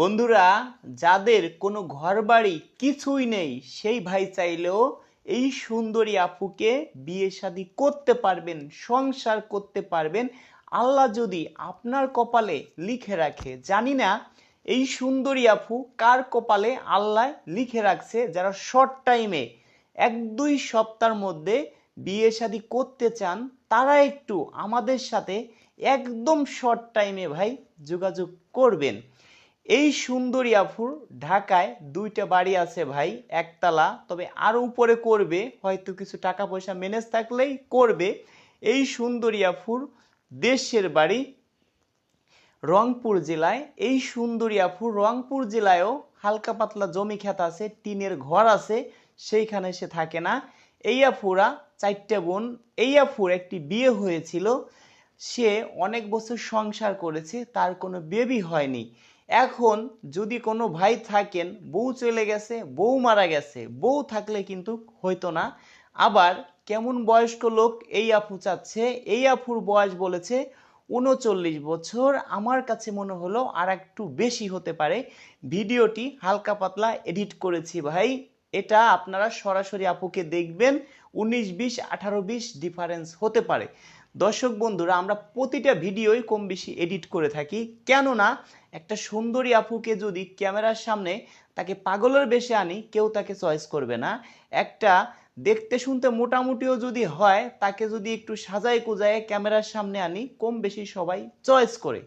বন্ধুরা, যাদের কোনো ঘরবাড়ি কিছুই নেই, সেই ভাই চাইলেও এই সুন্দরী আপুকে বিয়ে শাদী করতে পারবেন, সংসার করতে পারবেন। আল্লাহ যদি আপনার কপালে লিখে রাখে, জানি না এই সুন্দরী আপু কার কপালে আল্লাহ লিখে রাখছে, যারা শর্ট টাইমে এক দুই সপ্তাহের মধ্যে বিয়ে শাদী করতে চান, তারা একটু আমাদের সাথে একদম শর্ট টাইমে ভাই যোগাযোগ করবেন। এই সুন্দরী আফুর ঢাকায় দুইটা বাড়ি আছে ভাই, একতলা। তবে আরও উপরে করবে, হয়তো কিছু টাকা পয়সা ম্যানেজ থাকলেই করবে। এই সুন্দরী আফুর দেশের বাড়ি রংপুর জেলায়। এই সুন্দরী আফুর রংপুর জেলায়ও হালকা পাতলা জমি খেত আছে, টিনের ঘর আছে, সেইখানে সে থাকে না। এই আফুরা চারটে বোন, এই আফুর একটি বিয়ে হয়েছিল। সে অনেক বছর সংসার করেছে, তার কোনো বেবি হয়নি। এখন যদি কোনো ভাই থাকেন, বউ চলে গেছে, বউ মারা গেছে, বউ থাকলে কিন্তু হইতো না। আবার কেমন বয়স্ক লোক এই আপু চাচ্ছে, এই আপুর বয়স বলেছে উনচল্লিশ বছর। আমার কাছে মনে হলো আর একটু বেশি হতে পারে। ভিডিওটি হালকা পাতলা এডিট করেছি ভাই। এটা আপনারা সরাসরি আপুকে দেখবেন। উনিশ বিশ, আঠারো বিশ ডিফারেন্স হতে পারে। দর্শক বন্ধুরা, আমরা প্রতিটা ভিডিওই কম বেশি এডিট করে থাকি। কেননা, একটা সুন্দরী আপুকে যদি ক্যামেরার সামনে তাকে পাগলের বেশে আনি, কেউ তাকে চয়েস করবে না। একটা দেখতে শুনতে মোটামুটিও যদি হয়, তাকে যদি একটু সাজায় কুজায় ক্যামেরার সামনে আনি, কম বেশি সবাই চয়েস করে।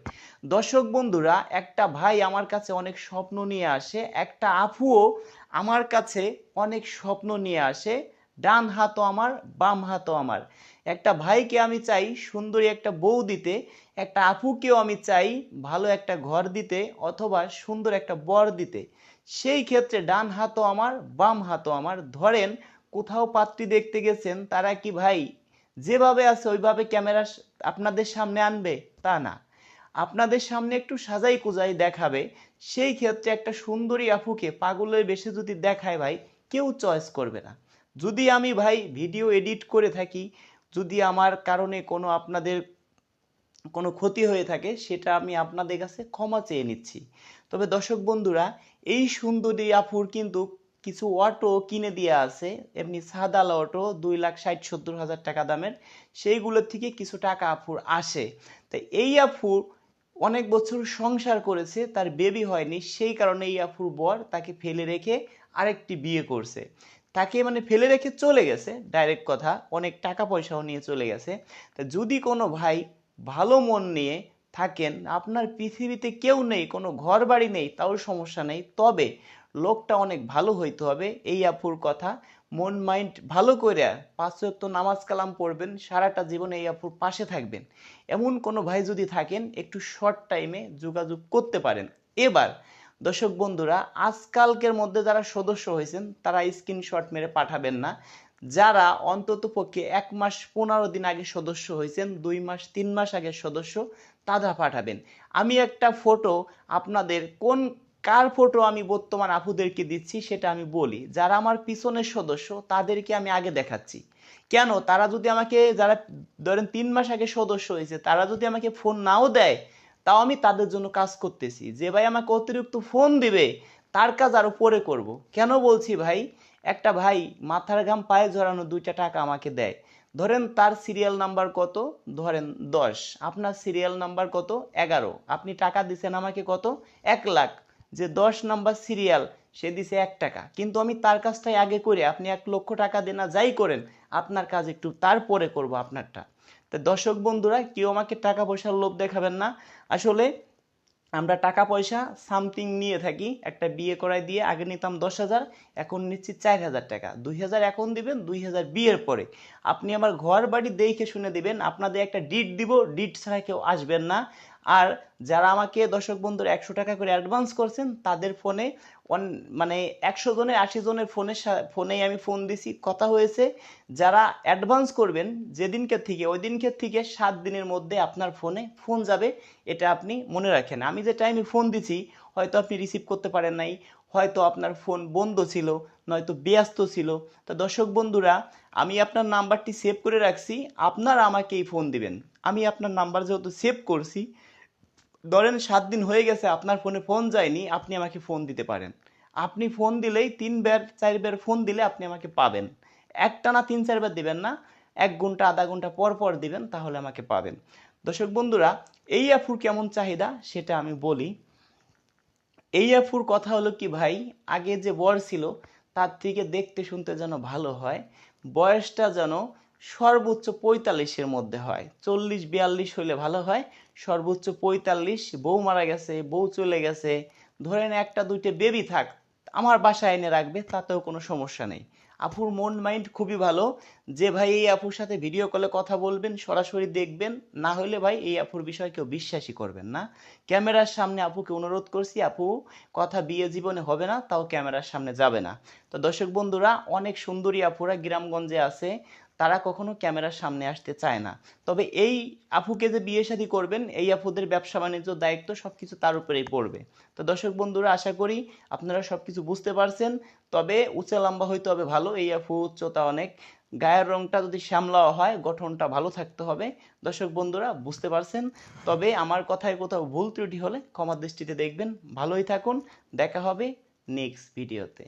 দর্শক বন্ধুরা, একটা ভাই আমার কাছে অনেক স্বপ্ন নিয়ে আসে, একটা আপুও আমার কাছে অনেক স্বপ্ন নিয়ে আসে, ডান হাতও আমার, বাম হাতও আমার। একটা ভাইকে আমি চাই সুন্দরী একটা বউ দিতে, একটা আপুকেও আমি চাই ভালো একটা ঘর দিতে অথবা সুন্দর একটা বর দিতে। সেই ক্ষেত্রে ডান হাতও আমার, বাম হাতও আমার। ধরেন কোথাও পাত্রী দেখতে গেছেন, তারা কি ভাই যেভাবে আছে ওইভাবে ক্যামেরা আপনাদের সামনে আনবে? তা না। আপনাদের সামনে একটু সাজাই কুজাই দেখাবে। সেই ক্ষেত্রে একটা সুন্দরী আপুকে পাগলের বেশি যদি দেখায় ভাই, কেউ চয়েস করবে না। যদি আমি ভাই ভিডিও এডিট করে থাকি যদি আমার কারণে কোনো আপনাদের কোনো ক্ষতি হয়ে থাকে, সেটা আমি আপনাদের কাছে ক্ষমা চেয়ে নিচ্ছি। তবে দর্শক বন্ধুরা, এই সুন্দরী আপুর কিন্তু কিছু অটো কিনে দিয়ে আছে, এমনি সাদাল অটো, দুই লাখ ষাট, সত্তর হাজার টাকা দামের। সেইগুলোর থেকে কিছু টাকা আপুর আসে। তাই এই আপুর অনেক বছর সংসার করেছে, তার বেবি হয়নি, সেই কারণে এই আপুর বর তাকে ফেলে রেখে আরেকটি বিয়ে করছে। তাকে মানে ফেলে রেখে চলে গেছে ডাইরেক্ট কথা। অনেক টাকা পয়সাও নিয়ে চলে গেছে। তা যদি কোনো ভাই ভালো মন নিয়ে থাকেন, আপনার পৃথিবীতে কেউ নেই, কোনো ঘর বাড়ি নেই, তাও সমস্যা নেই। তবে লোকটা অনেক ভালো হইতে হবে, এই আপুর কথা। মন, মাইন্ড ভালো করে পাঁচ ওয়াক্ত নামাজ কালাম পড়বেন, সারাটা জীবন এই আপুর পাশে থাকবেন। এমন কোনো ভাই যদি থাকেন, একটু শর্ট টাইমে যোগাযোগ করতে পারেন। এবার দর্শক বন্ধুরা, আজকালকের মধ্যে যারা সদস্য হয়েছেন, তারা স্ক্রিনশট মেরে পাঠাবেন না। যারা অন্তত পক্ষে এক মাস পনেরো দিন আগে সদস্য হয়েছেন, দুই মাস, তিন মাস আগে সদস্য, তারা পাঠাবেন। আমি একটা ফটো আপনাদের, কোন, কার ফটো আমি বর্তমান আপুদেরকে দিচ্ছি সেটা আমি বলি। যারা আমার পিছনের সদস্য, তাদেরকে আমি আগে দেখাচ্ছি। কেন? তারা যদি আমাকে, যারা ধরেন তিন মাস আগে সদস্য হয়েছে, তারা যদি আমাকে ফোন নাও দেয় তাও আমি তাদের জন্য কাজ করতেছি। যে ভাই আমাকে অতিরিক্ত ফোন দিবে, তার কাজ আরও পরে করব। কেন বলছি ভাই? একটা ভাই মাথার ঘাম পায়ে জড়ানো দুইটা টাকা আমাকে দেয়। ধরেন তার সিরিয়াল নাম্বার কত? ধরেন দশ। আপনার সিরিয়াল নাম্বার কত? এগারো। আপনি টাকা দিছেন আমাকে কত? এক লাখ। যে দশ নাম্বার সিরিয়াল সে দিছে এক টাকা। কিন্তু আমি তার কাজটাই আগে করে। আপনি এক লক্ষ টাকা দেনা যাই করেন আপনার কাজ একটু তারপরে করব আপনারটা। তো দর্শক বন্ধুরা, কেউ আমাকে টাকা পয়সার লোভ দেখাবেন না। আসলে আমরা টাকা পয়সা সামথিং নিয়ে থাকি, একটা বিয়ে করাই দিয়ে আগে নিতাম দশ হাজার, এখন নিচ্ছি চার হাজার টাকা। দুই হাজার এখন দিবেন, দুই হাজার বিয়ের পরে। আপনি আমার ঘর বাড়ি দেখে শুনে দিবেন, আপনাদের একটা ডিট দিব ডিট ছাড়া কেউ আসবেন না। আর যারা আমাকে দর্শক বন্ধুরা একশো টাকা করে অ্যাডভান্স করছেন, তাদের ফোনে মানে একশো জনের, আশি জনের ফোনে ফোনেই আমি ফোন দিছি। কথা হয়েছে, যারা অ্যাডভান্স করবেন যেদিনকে থেকে, ওই দিনকে থেকে সাত দিনের মধ্যে আপনার ফোনে ফোন যাবে, এটা আপনি মনে রাখেন। আমি যে টাইমে ফোন দিছি, হয়তো আপনি রিসিভ করতে পারেন নাই, হয়তো আপনার ফোন বন্ধ ছিল, নয়তো ব্যস্ত ছিল। তা দর্শক বন্ধুরা, আমি আপনার নাম্বারটি সেভ করে রাখছি। আপনারা আমাকে এই ফোন দিবেন। আমি আপনার নাম্বার যেহেতু সেভ করছি ধরেন সাত দিন হয়ে গেছে, আপনার ফোনে ফোন যায়নি, আপনি আমাকে ফোন দিতে পারেন। আপনি ফোন দিলেই তিনবার চারবার ফোন দিলে আপনি আমাকে পাবেন। একটা না তিন চারবার দিবেন না, এক ঘণ্টা, আধা ঘণ্টা পর পর দিবেন, তাহলে আমাকে পাবেন। দর্শক বন্ধুরা, এই অ্যাপুর কেমন চাহিদা সেটা আমি বলি। এই অ্যাপুর কথা হলো কি ভাই, আগে যে বয়স ছিল, তার থেকে দেখতে শুনতে যেন ভালো হয়। বয়সটা যেন সর্বোচ্চ পঁয়তাল্লিশের মধ্যে হয়। চল্লিশ, বিয়াল্লিশ হইলে ভালো হয়। সর্বোচ্চ পঁয়তাল্লিশ, বউ মারা গেছে, বউ চলে গেছে। ধরেন একটা, দুইটা বেবি থাক, আমার বাসায় এনে রাখবে, তাতেও কোনো সমস্যা নেই। আপুর মন মাইন্ড খুবই ভালো। যে ভাই এই আপুর সাথে ভিডিও কলে কথা বলবেন, সরাসরি দেখবেন, না হলে ভাই এই আপুর বিষয়ে কেউ বিশ্বাসই করবেন না। ক্যামেরার সামনে আপুকে অনুরোধ করছি, আপু, কথা বিয়ে জীবনে হবে না, তাও ক্যামেরার সামনে যাবে না। তো দর্শক বন্ধুরা, অনেক সুন্দরী আপুরা গ্রামগঞ্জে আছে। তারা কখনো ক্যামেরার সামনে আসতে চায় না। তবে এই আপুকে যে বিয়ে শাদী করবেন, এই আপুদের ব্যবসা বাণিজ্য দায়িত্ব সবকিছু তার উপরেই পড়বে। তো দর্শক বন্ধুরা, আশা করি আপনারা সবকিছু বুঝতে পারছেন। তবে উঁচা লম্বা হইতে হবে ভালো, এই আপু উচ্চতা অনেক। গায়ের রংটা যদি শ্যামলাও হয়, গঠনটা ভালো থাকতে হবে। দর্শক বন্ধুরা, বুঝতে পারছেন? তবে আমার কথায় কোথাও ভুল ত্রুটি হলে ক্ষমার দৃষ্টিতে দেখবেন। ভালোই থাকুন, দেখা হবে নেক্সট ভিডিওতে